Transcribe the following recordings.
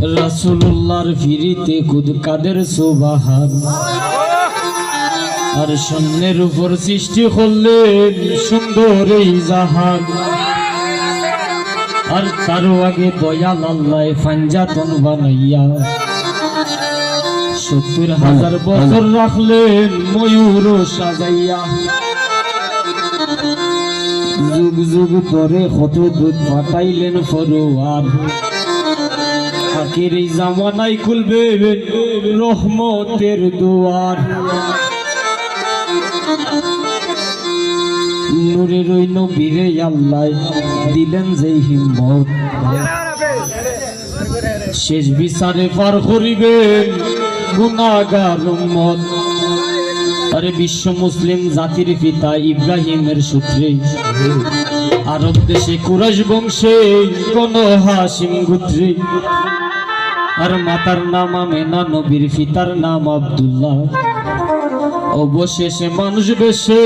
রাসুল্লাহর ফিরিতে খুদ কাদের সুবাহান। আর শূন্যের উপর সৃষ্টি করলেন সুন্দর এই জাহান। আর তারও আগে দয়াল আল্লাহ ফাঞ্জাতন বানাইয়া সত্তর হাজার বছর রাখলেন ময়ূর সাজাইয়া। যুগ যুগ পরে কত দুধ পাঠাইলেন ফরোয়ার। আখির জামানাই খুলবে রহমতের দুয়ার। নূরের নবীরে আল্লাহ দিলেন যে হিম্মত। শেষ বিচারে পার করিবেন গুনাগার উম্মত। আরে বিশ্ব মুসলিম জাতির পিতা ইব্রাহিমের সূত্রে। আরব দেশে কুরাশ বংশে কোন হাসিম গুত্রে। আর মাতার নাম আমেনা, নবীর পিতার নাম আব্দুল্লাহ। অবশেষে মানুষ বেশে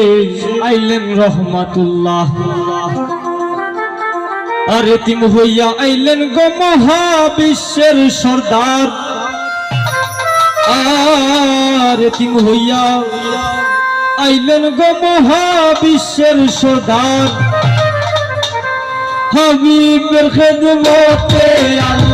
আইলেন রহমাতুল্লাহ। আর এতিম হইয়া আইলেন গো মহাবিশ্বের সর্দার। আর এতিম হইয়া আইলেন গো মহাবিশ্বের সর্দার। হাবিবের খেদমতে আল্লাহ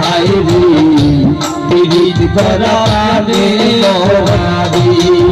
হাই রে পিরিত করা প্রাণে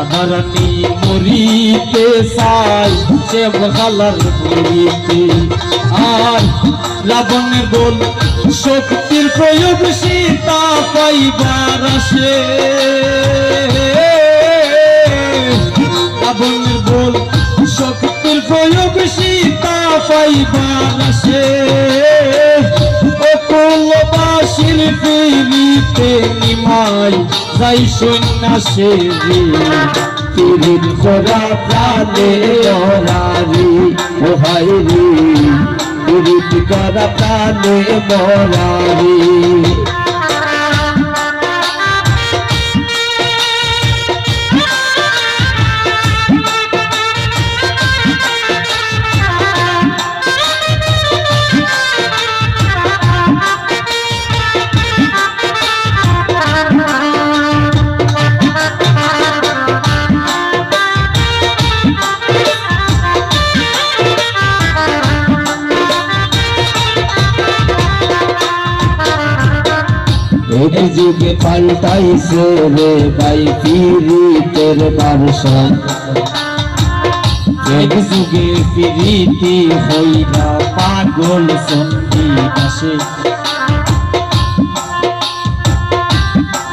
রাধারানী মরিতে সাই সে বহালার মরিতে আর রাবণের বল, শক্তির প্রয়োগ সীতা পাইবার আসে। রাবণের বল, শক্তির প্রয়োগ সীতা পাইবার আসে। অকুলবাসীর ফিরিতে নিমাই, যাই সন্ন্যাসে তিরিন করা প্রাণে অরারি ওহাই রে তিরিন করা প্রাণে মরারি। যুগে পাল্টাইছে রে ফিরি তোর বারসন এক যুগে ফিরিতি হইলা পাগল সন্ধি আসে।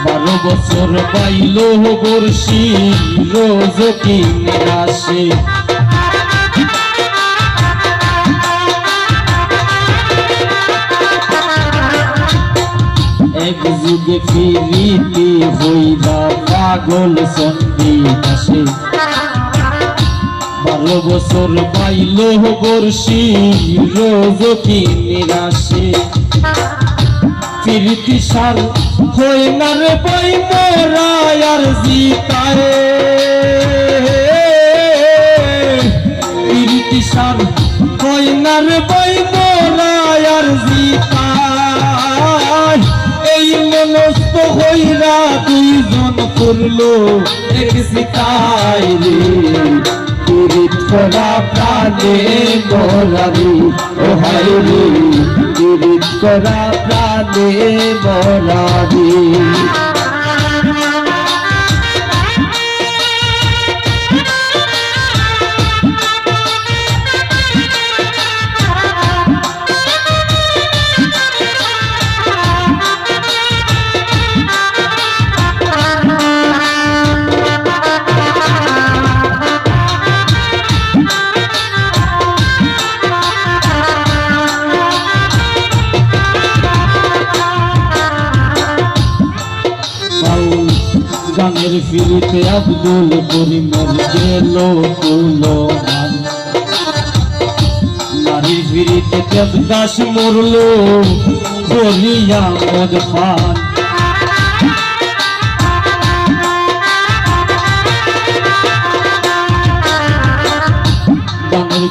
বারো বছর পাইল বর্ষি রোজ কিনে আসে। এক যুগে ফিরিতে হইবা পাগল সন্ধি আসে। বারো বছর পাইল বর্ষি রোজ কি নিরাশে প্রীতি সার হই না রে বই মোরা আর জিতায়। প্রীতি সার হই না রে মোরা আর জিতায়। হইরা দুইজন করল এক জিতায় রে। করা প্রাণে মরারি ও হায় রে। করা প্রাণে মরারি গানের ফিরিতে আব্দুল করিমের গেল কুলো গান নারীর ফিরিতে দেবদাস মরল করিয়া মদ পান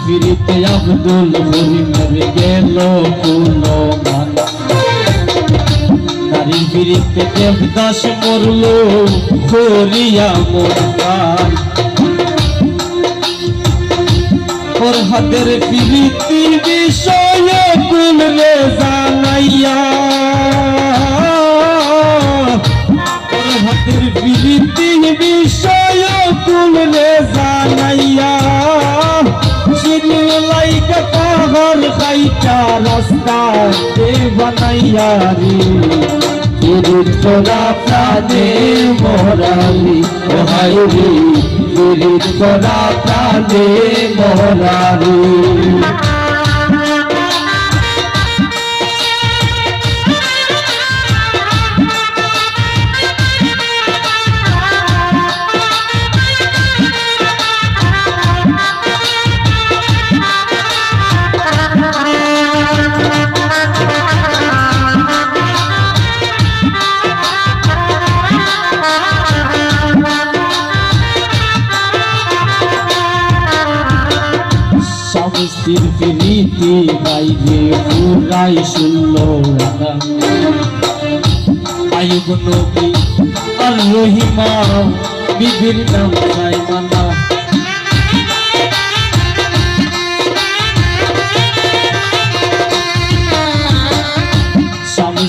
ফিরিতে আব্দুল করিমের গেল কুলো গান নারীর বিরিতে দেবদাস মরল, করিয়া মরকার ওর হাতের প্রীতি বিষয়ে কুল রে জানাইয়া ওর হাতের প্রীতি বিষয়ে কুল রে জানাইয়া চিনলাই পাহাড় খাইটা রাস্তা দে বানাইয়া রে পীড়িত করা প্রাণে মরালি ও হায় রে পীড়িত করা প্রাণে মরালি স্বামীর প্রীতি বাইরে পুরাই শুনল আয়ুব নবী আর রহিমা বিবির নাম চাই মানা স্বামী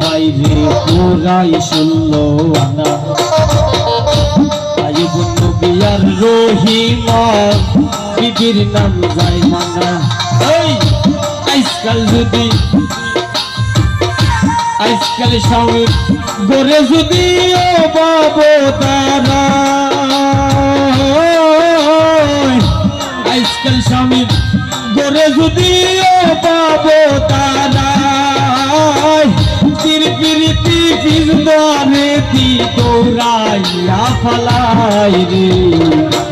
বাইরে পুরাই শুনল আনা আয়ুব নবী আর রহিমা বিবির নাম যায় মানা এই আজকাল যদি আজকাল স্বামী গড়ে যদি ও বাবু তারা। আজকাল স্বামী গড়ে যদি ও বাবু তারা। তীর পিরিতি পিজদারে দি দৌড়াইয়া রে।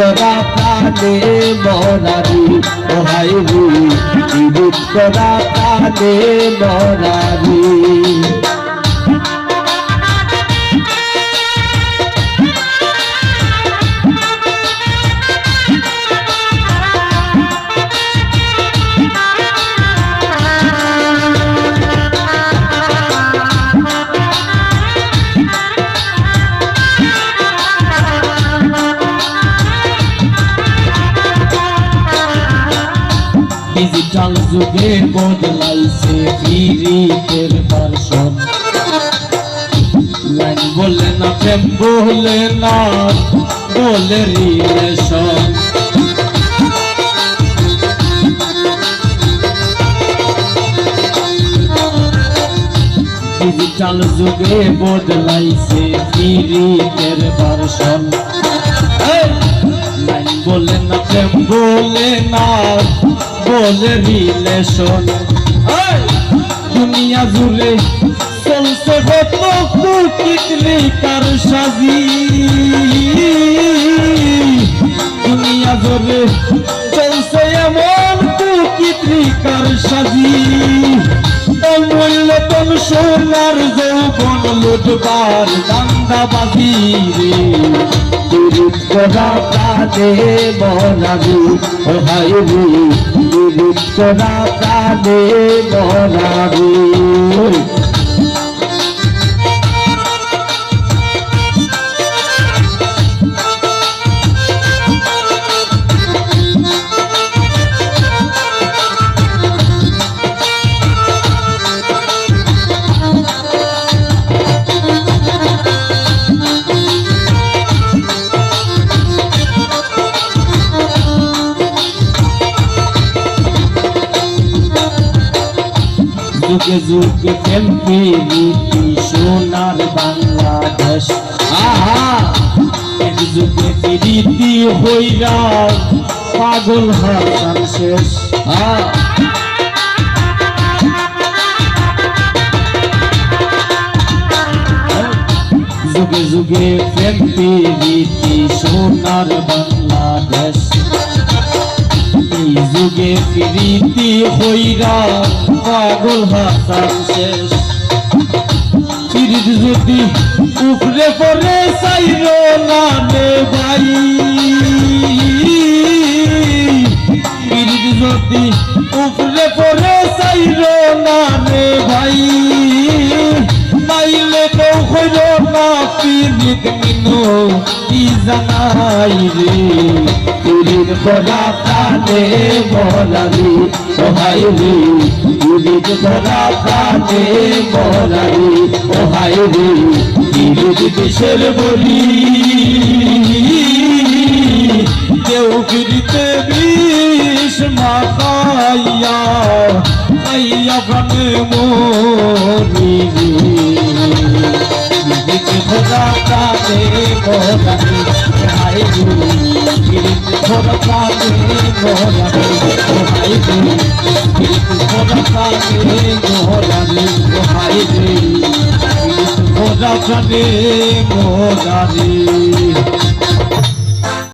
করা প্রাণে মরারি ও হায় রে পীড়িত করা প্রাণে মরারি ডিজিটাল যুগে বদলাইছে ফিরিতের দর্শন। লাইন বললে না, প্রেম বললে না, বলে রিলেশন। ডিজিটাল যুগে বদলাইছে ফিরিতের দর্শন। বলে না, প্রেম বলে না বলে রিলেশন দুনিয়া জুড়ে চলছে কত কুকিকলি কার সাজি? দুনিয়া জুড়ে চলছে এমন কুকিকলি কার সাজি? অমূল্য তন সোনার যৌবন লুটবার দান্দাবাজি রে। বিরিত করা প্রাণে মরাবি ও হাই যুগে যুগে খেলতে রীতি সোনার বাংলাদেশ। আহা! এক যুগে রীতি হইরা পাগল হাসান শেষ। যুগে যুগে প্রেম রীতি সোনার বাংলাদেশ। যুগে প্রীতি হইরা পাগল হাসান শেষ। পিরিত যদি উপরে পরে চাইল না রে ভাই। পিরিত যদি উপরে পরে চাইল না ভাই। পিরিত মিনো, কি জানাই রে? বিরিত করা প্রাণে মরাবি ও হাই রে। বিরিত করা প্রাণে মরাবি ও হাই রে। বিরিত দেশের বলি? কেউ ফিরিতে বিষ মাখাইয়া আইয়া প্রাণে মরি প্রাণে মরাবি ও হাই রে বিরিত করা প্রাণে মরাবি ও হাই রে বিরিত করা প্রাণে মরাবি ও হাই রে ওরা প্রাণে মোরারি